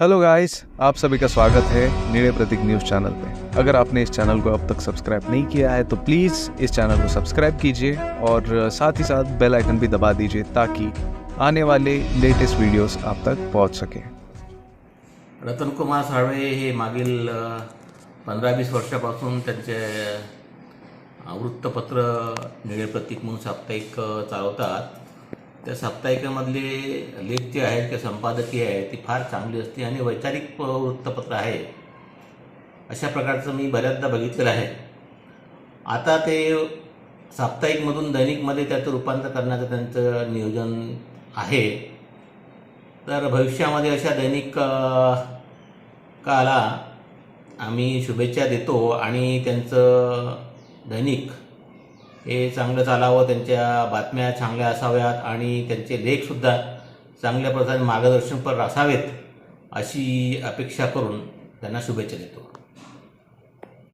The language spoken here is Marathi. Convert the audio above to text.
हेलो गाइस आप सभी का स्वागत है नीड़े प्रतीक न्यूज़ चैनल पे। अगर आपने इस चैनल को अब तक सब्सक्राइब नहीं किया है तो प्लीज़ इस चैनल को सब्सक्राइब कीजिए और साथ ही साथ बेल आइकन भी दबा दीजिए ताकि आने वाले लेटेस्ट वीडियोस आप तक पहुंच सके। रतन कुमार साळवे हे मागील पंधरा वीस वर्षापासून त्यांचे वृत्तपत्र निळे प्रतीक म्हणून साप्ताहिक चालवतात. त्या साप्ताहिकामधले लेख जे आहेत किंवा संपादकीय आहे ती फार चांगली असते आणि वैचारिक वृत्तपत्र आहे. अशा प्रकारचं मी बऱ्याचदा बघितलेलं आहे. आता ते साप्ताहिकमधून दैनिकमध्ये त्याचं रूपांतर करण्याचं त्यांचं नियोजन आहे. तर भविष्यामध्ये अशा दैनिक काला आम्ही शुभेच्छा देतो आणि त्यांचं दैनिक हे चांगलं चालावं त्यांच्या बातम्या चांगल्या असाव्यात आणि त्यांचे लेखसुद्धा चांगल्या प्रकारे मार्गदर्शनपर असावेत अशी अपेक्षा करून त्यांना शुभेच्छा देतो.